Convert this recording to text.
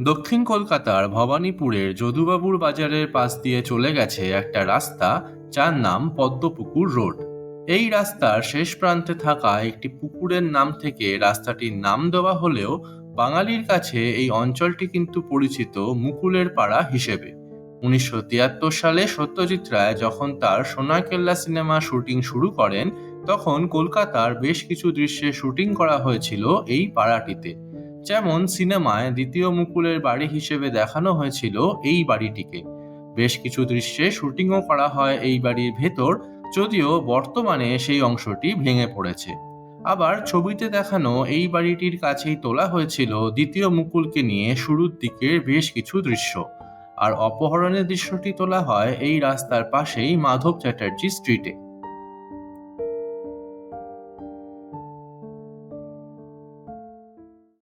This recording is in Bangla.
দক্ষিণ কলকাতার ভবানীপুরের যদুবাবুর বাজারের পাশ দিয়ে চলে গেছে একটা রাস্তা, যার নাম পদ্মপুকুর রোড। এই রাস্তার শেষ প্রান্তে থাকা একটি পুকুরের নাম থেকে রাস্তাটির নাম দেওয়া হলেও বাঙালির কাছে এই অঞ্চলটি কিন্তু পরিচিত মুকুলের পাড়া হিসেবে। উনিশশো তিয়াত্তর সালে সত্যজিৎ রায় যখন তার সোনাকেল্লা সিনেমা শুটিং শুরু করেন, তখন কলকাতার বেশ কিছু দৃশ্যে শুটিং করা হয়েছিল এই পাড়াটিতে। যেমন সিনেমায় দ্বিতীয় মুকুলের বাড়ি হিসেবে দেখানো হয়েছিল এই বাড়িটিকে। বেশ কিছু দৃশ্যে শুটিংও করা হয় এই বাড়ির ভেতর, যদিও বর্তমানে সেই অংশটি ভেঙে পড়েছে। আবার ছবিতে দেখানো এই বাড়িটির কাছেই তোলা হয়েছিল দ্বিতীয় মুকুলকে নিয়ে শুরুর দিকের বেশ কিছু দৃশ্য। আর অপহরণের দৃশ্যটি তোলা হয় এই রাস্তার পাশেই মাধব চ্যাটার্জি স্ট্রিটে।